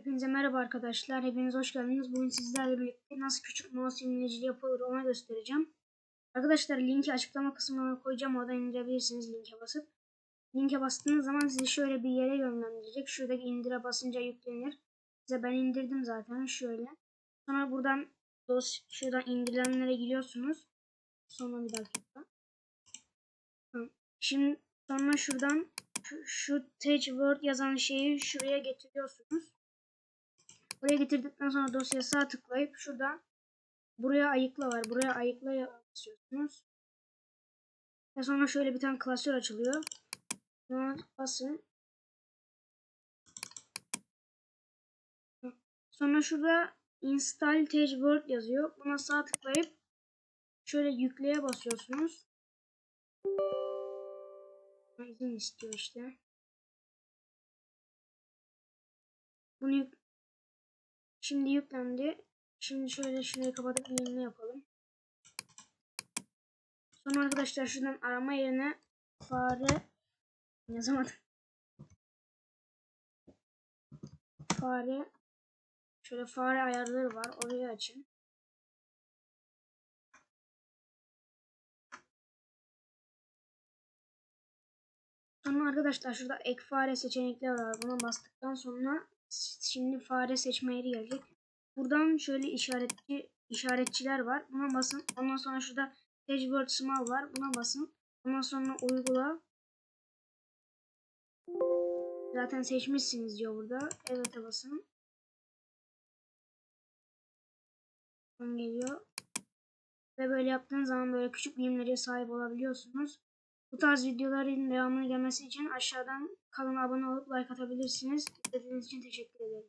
Hepinize merhaba arkadaşlar. Hepiniz hoş geldiniz. Bugün sizlerle birlikte nasıl küçük mouse imleciliği yapılır ona göstereceğim. Arkadaşlar linki açıklama kısmına koyacağım. Oradan indirebilirsiniz linke basıp. Linke bastığınız zaman sizi şöyle bir yere yönlendirecek. Şuradaki indire basınca yüklenir. Size ben indirdim zaten şöyle. Sonra buradan dos şuradan indirilenlere giriyorsunuz. Sonra bir dakika. Şimdi sonra şuradan şu, şu Tech Word yazan şeyi şuraya getiriyorsunuz. Buraya getirdikten sonra dosyaya sağ tıklayıp şurada buraya ayıkla var. Buraya ayıkla basıyorsunuz. Ve sonra şöyle bir tane klasör açılıyor. Buna basın. Sonra şurada install Tech Word yazıyor. Buna sağ tıklayıp şöyle yükleye basıyorsunuz. İzin istiyor işte. Bunu Şimdi yüklendi. Şimdi şöyle şurayı kapatıp yeni yapalım. Sonra arkadaşlar şuradan arama yerine fare yazamadım. Fare şöyle fare ayarları var. Orayı açın. Sonra arkadaşlar şurada ek fare seçenekleri var. Buna bastıktan sonra şimdi fare seçme yeri gelecek. Buradan şöyle işaretli işaretçiler var. Buna basın. Ondan sonra şurada Page Word Small var. Buna basın. Ondan sonra uygula. Zaten seçmişsiniz diyor burada. Evet'e basın. Son geliyor. Ve böyle yaptığınız zaman böyle küçük bilimlere sahip olabiliyorsunuz. Bu tarz videoların devamını gelmesi için aşağıdan kanala abone olup like atabilirsiniz. İzlediğiniz için teşekkür ederim.